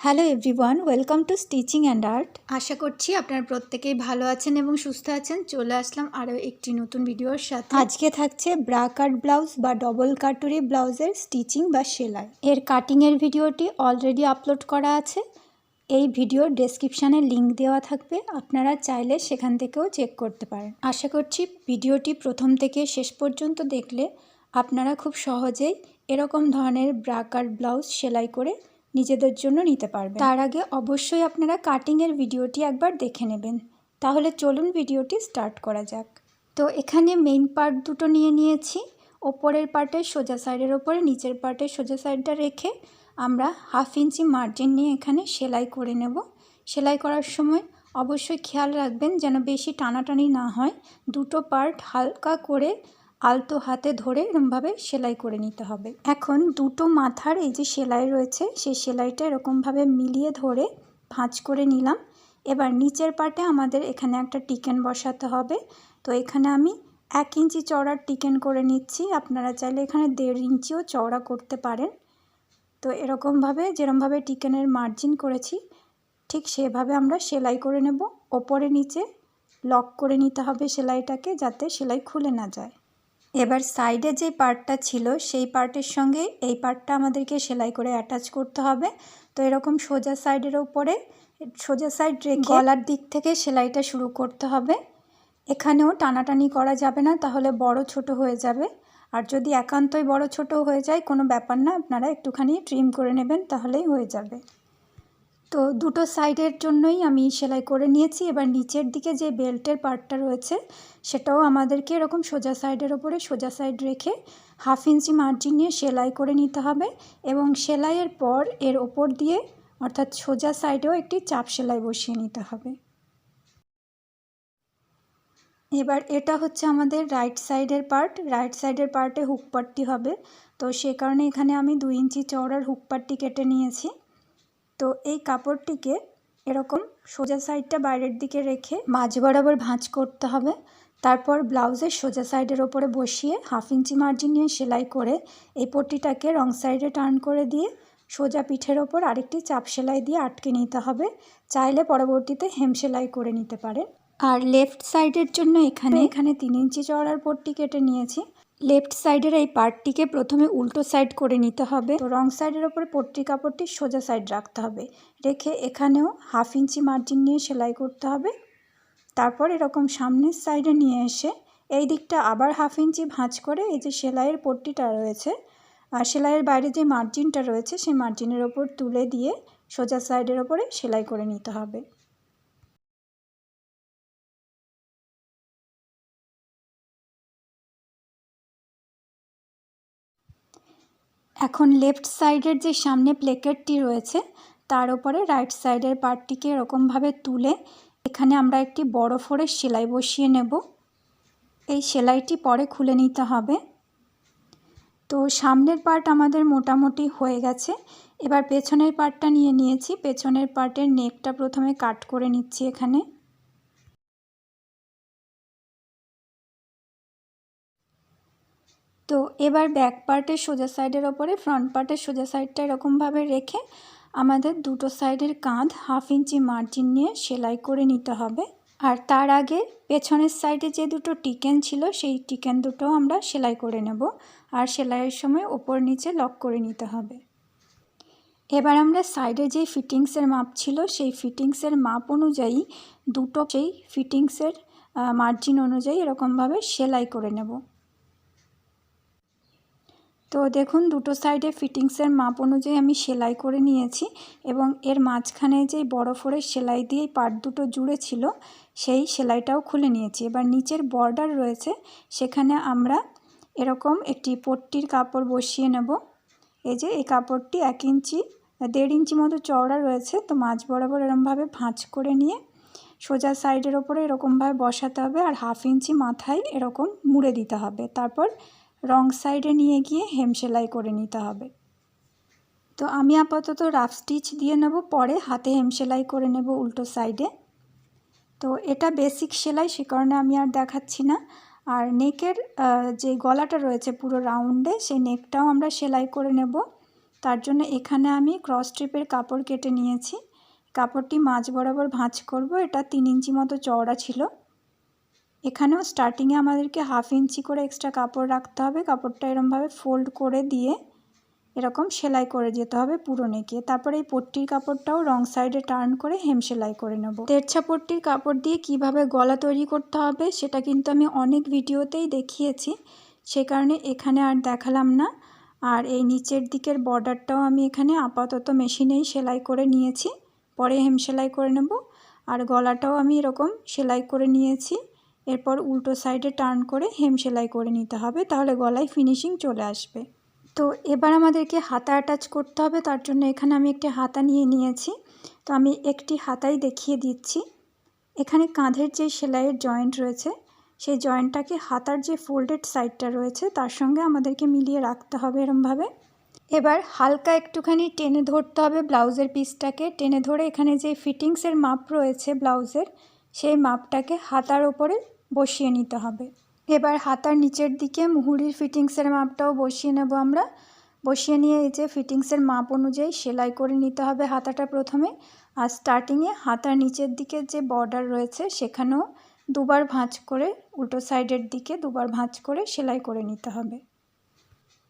Hello everyone welcome to stitching and art আশা করছি আপনারা প্রত্যেকেই ভালো আছেন এবং সুস্থ আছেন। চলে আসলাম আরও একটি নতুন ভিডিওর সাথে। আজকে থাকছে ব্রা কাট ব্লাউজ বা ডবল কাটুরি ব্লাউজের স্টিচিং বা সেলাই। এর কাটিংয়ের ভিডিওটি অলরেডি আপলোড করা আছে। এই ভিডিওর ডেসক্রিপশানে লিঙ্ক দেওয়া থাকবে। আপনারা চাইলে সেখান থেকেও চেক করতে পারেন। আশা করছি ভিডিওটি প্রথম থেকে শেষ পর্যন্ত দেখলে আপনারা খুব সহজেই এরকম ধরনের ব্রা কাট ব্লাউজ সেলাই করে নিজেদের জন্য নিতে পারবেন। তার আগে অবশ্যই আপনারা কাটিংয়ের ভিডিওটি একবার দেখে নেবেন। তাহলে চলুন ভিডিওটি স্টার্ট করা যাক। তো এখানে মেইন পার্ট দুটো নিয়ে নিয়েছি। ওপরের পার্টে সোজা সাইডের ওপরে, নিচের পার্টে সোজা সাইডটা রেখে আমরা হাফ ইঞ্চি মার্জিন নিয়ে এখানে সেলাই করে নেব। সেলাই করার সময় অবশ্যই খেয়াল রাখবেন যেন বেশি টানাটানি না হয়। দুটো পার্ট হালকা করে আলতো হাতে ধরে এরমভাবে সেলাই করে নিতে হবে। এখন দুটো মাথার এই যে সেলাই রয়েছে, সেই সেলাইটা এরকমভাবে মিলিয়ে ধরে ভাঁজ করে নিলাম। এবার নিচের পাটে আমাদের এখানে একটা টিকেন বসাতে হবে। তো এখানে আমি এক ইঞ্চি চওড়ার টিকেন করে নিচ্ছি। আপনারা চাইলে এখানে দেড় ইঞ্চিও চওড়া করতে পারেন। তো এরকমভাবে যেরমভাবে টিকেনের মার্জিন করেছি, ঠিক সেভাবে আমরা সেলাই করে নেব। ওপরে নিচে লক করে নিতে হবে সেলাইটাকে যাতে সেলাই খুলে না যায়। এবার সাইডে যে পার্টটা ছিল, সেই পার্টের সঙ্গে এই পার্টটা আমাদেরকে সেলাই করে অ্যাটাচ করতে হবে। তো এরকম সোজা সাইডের ওপরে, সোজা সাইড রেখে গলার দিক থেকে সেলাইটা শুরু করতে হবে। এখানেও টানাটানি করা যাবে না, তাহলে বড় ছোট হয়ে যাবে। আর যদি একান্তই বড় ছোট হয়ে যায়, কোনো ব্যাপার না, আপনারা একটুখানি ট্রিম করে নেবেন, তাহলেই হয়ে যাবে। তো দুটো সাইডের জন্যই আমি সেলাই করে নিয়েছি। এবার নিচের দিকে যে বেল্টের পার্টটা রয়েছে, সেটাও আমাদেরকে এরকম সোজা সাইডের ওপরে সোজা সাইড রেখে হাফ ইঞ্চি মার্জিন নিয়ে সেলাই করে নিতে হবে এবং সেলাইয়ের পর এর ওপর দিয়ে অর্থাৎ সোজা সাইডেও একটি চাপ সেলাই বসিয়ে নিতে হবে। এবার এটা হচ্ছে আমাদের রাইট সাইডের পার্ট। রাইট সাইডের পার্টে হুক পাটটি হবে। তো সে কারণে এখানে আমি দুই ইঞ্চি চওড়ার হুক পাটটি কেটে নিয়েছি। তো এই কাপড়টিকে এরকম সোজা সাইডটা বাইরের দিকে রেখে মাঝ বরাবর ভাঁজ করতে হবে। তারপর ব্লাউজের সোজা সাইডের ওপরে বসিয়ে হাফ ইঞ্চি মার্জিন নিয়ে সেলাই করে এই পট্টিটাকে রং সাইডে টার্ন করে দিয়ে সোজা পিঠের ওপর আরেকটি চাপ সেলাই দিয়ে আটকে নিতে হবে। চাইলে পরবর্তীতে হেম সেলাই করে নিতে পারে আর লেফট সাইডের জন্য এখানে এখানে তিন ইঞ্চি চড়ার পট্টি কেটে নিয়েছি। লেফট সাইডের এই পার্টটিকে প্রথমে উল্টো সাইড করে নিতে হবে। তো রং সাইডের ওপরে পট্টি কাপড়টি সোজা সাইড রাখতে হবে। রেখে এখানেও হাফ ইঞ্চি মার্জিন নিয়ে সেলাই করতে হবে। তারপর এরকম সামনের সাইডে নিয়ে এসে এই দিকটা আবার হাফ ইঞ্চি ভাঁজ করে এই যে সেলাইয়ের পট্টিটা রয়েছে, আর সেলাইয়ের বাইরে যে মার্জিনটা রয়েছে, সেই মার্জিনের ওপর তুলে দিয়ে সোজা সাইডের ওপরে সেলাই করে নিতে হবে। এখন লেফট সাইডের যে সামনে প্লেকেটটি রয়েছে, তার উপরে রাইট সাইডের পার্টটিকে এরকমভাবে তুলে এখানে আমরা একটি বড় ফোরের সেলাই বসিয়ে নেব। এই সেলাইটি পরে খুলে নিতে হবে। তো সামনের পার্ট আমাদের মোটামুটি হয়ে গেছে। এবার পেছনের পার্টটা নিয়ে নিয়েছি। পেছনের পার্টের নেকটা প্রথমে কাট করে নিচ্ছি এখানে। তো এবার ব্যাক পার্টের সোজা সাইডের ওপরে ফ্রন্ট পার্টের সোজা সাইডটা এরকমভাবে রেখে আমাদের দুটো সাইডের কাঁধ হাফ ইঞ্চি মার্জিন নিয়ে সেলাই করে নিতে হবে। আর তার আগে পেছনের সাইডে যে দুটো টিকেন ছিল, সেই টিকেন দুটো আমরা সেলাই করে নেব। আর সেলাইয়ের সময় ওপর নিচে লক করে নিতে হবে। এবার আমরা সাইডে যে ফিটিংসের মাপ ছিল, সেই ফিটিংসের মাপ অনুযায়ী দুটো সেই ফিটিংসের মার্জিন অনুযায়ী এরকমভাবে সেলাই করে নেব। তো দেখুন, দুটো সাইডে ফিটিংসের মাপ অনুযায়ী আমি সেলাই করে নিয়েছি এবং এর মাঝখানে যেই বড় ফোরের সেলাই দিয়ে পাট দুটো জুড়ে ছিল, সেই সেলাইটাও খুলে নিয়েছি। এবার নিচের বর্ডার রয়েছে, সেখানে আমরা এরকম একটি পট্টির কাপড় বসিয়ে নেব। এই যে, এই কাপড়টি এক ইঞ্চি, দেড় ইঞ্চি মতো চওড়া রয়েছে, তো মাঝ বরাবর এরমভাবে ভাঁজ করে নিয়ে সোজা সাইডের ওপরে এরকমভাবে বসাতে হবে আর হাফ ইঞ্চি মাথায় এরকম মুড়ে দিতে হবে। তারপর রং সাইডে নিয়ে গিয়ে হেম সেলাই করে নিতে হবে। তো আমি আপাতত রাফ স্টিচ দিয়ে নেব, পরে হাতে হেম সেলাই করে নেব উল্টো সাইডে। তো এটা বেসিক সেলাই, সে কারণে আমি আর দেখাচ্ছি না। আর নেকের যে গলাটা রয়েছে পুরো রাউন্ডে, সেই নেকটাও আমরা সেলাই করে নেব। তার জন্য এখানে আমি ক্রস স্ট্রিপের কাপড় কেটে নিয়েছি। কাপড়টি মাঝ বরাবর ভাঁজ করব, এটা তিন ইঞ্চি মতো চওড়া ছিল। এখানেও স্টার্টিংয়ে আমাদেরকে হাফ ইঞ্চি করে এক্সট্রা কাপড় রাখতে হবে। কাপড়টা এরমভাবে ফোল্ড করে দিয়ে এরকম সেলাই করে যেতে হবে পুরো নেকে তারপরে এই পট্টির কাপড়টাও রং সাইডে টার্ন করে হেম সেলাই করে নেব। তেরছা পট্টির কাপড় দিয়ে কীভাবে গলা তৈরি করতে হবে সেটা কিন্তু আমি অনেক ভিডিওতেই দেখিয়েছি। সে কারণে এখানে আর দেখালাম না। আর এই নিচের দিকের বর্ডারটাও আমি এখানে আপাতত মেশিনেই সেলাই করে নিয়েছি। পরে হেম সেলাই করে নেব। আর গলাটাও আমি এরকম সেলাই করে নিয়েছি। এরপর উল্টো সাইডে টার্ন করে হেম সেলাই করে নিতে হবে, তাহলে গলায় ফিনিশিং চলে আসবে। তো এবার আমাদেরকে হাতা অ্যাটাচ করতে হবে, তার জন্য এখানে আমি একটি হাতা নিয়ে নিয়েছি। তো আমি একটি হাতাই দেখিয়ে দিচ্ছি। এখানে কাঁধের যে সেলাইয়ের জয়েন্ট রয়েছে, সেই জয়েন্টটাকে হাতার যে ফোল্ডেড সাইডটা রয়েছে, তার সঙ্গে আমাদেরকে মিলিয়ে রাখতে হবে এরমভাবে। এবার হালকা একটুখানি টেনে ধরতে হবে ব্লাউজের পিসটাকে টেনে ধরে এখানে যে ফিটিংসের মাপ রয়েছে ব্লাউজের, সেই মাপটাকে হাতার ওপরে বসিয়ে নিতে হবে। এবার হাতার নিচের দিকে মুহুরির ফিটিংসের মাপটাও বসিয়ে নেব আমরা। বসিয়ে নিয়ে এই যে ফিটিংসের মাপ অনুযায়ী সেলাই করে নিতে হবে হাতাটা প্রথমে। আর স্টার্টিংয়ে হাতার নিচের দিকে যে বর্ডার রয়েছে সেখানেও দুবার ভাঁজ করে উল্টো সাইডের দিকে দুবার ভাঁজ করে সেলাই করে নিতে হবে।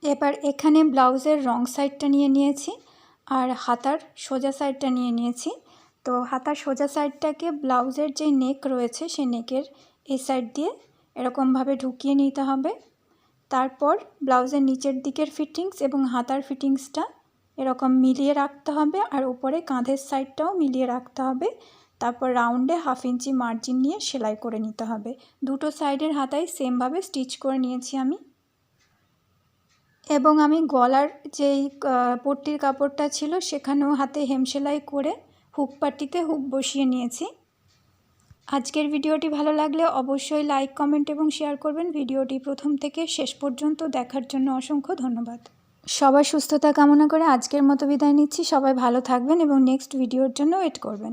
এবার এখানে ব্লাউজের রং সাইডটা নিয়ে নিয়েছি আর হাতার সোজা সাইডটা নিয়ে নিয়েছি। তো হাতার সোজা সাইডটাকে ব্লাউজের যে নেক রয়েছে সেই নেকের এই সাইড দিয়ে এরকমভাবে ঢুকিয়ে নিতে হবে। তারপর ব্লাউজের নিচের দিকের ফিটিংস এবং হাতার ফিটিংসটা এরকম মিলিয়ে রাখতে হবে আর উপরে কাঁধের সাইডটাও মিলিয়ে রাখতে হবে। তারপর রাউন্ডে হাফ ইঞ্চি মার্জিন নিয়ে সেলাই করে নিতে হবে। দুটো সাইডের হাতায় সেমভাবে স্টিচ করে নিয়েছি আমি। এবং আমি গলার যেই পট্টির কাপড়টা ছিল সেখানেও হাতে হেম সেলাই করে হুক পাটিতে হুক বসিয়ে নিয়েছি। আজকের ভিডিওটি ভালো লাগলে অবশ্যই লাইক, কমেন্ট এবং শেয়ার করবেন। ভিডিওটি প্রথম থেকে শেষ পর্যন্ত দেখার জন্য অসংখ্য ধন্যবাদ। সবার সুস্থতা কামনা করে আজকের মতো বিদায় নিচ্ছি। সবাই ভালো থাকবেন এবং নেক্সট ভিডিওর জন্য ওয়েট করবেন।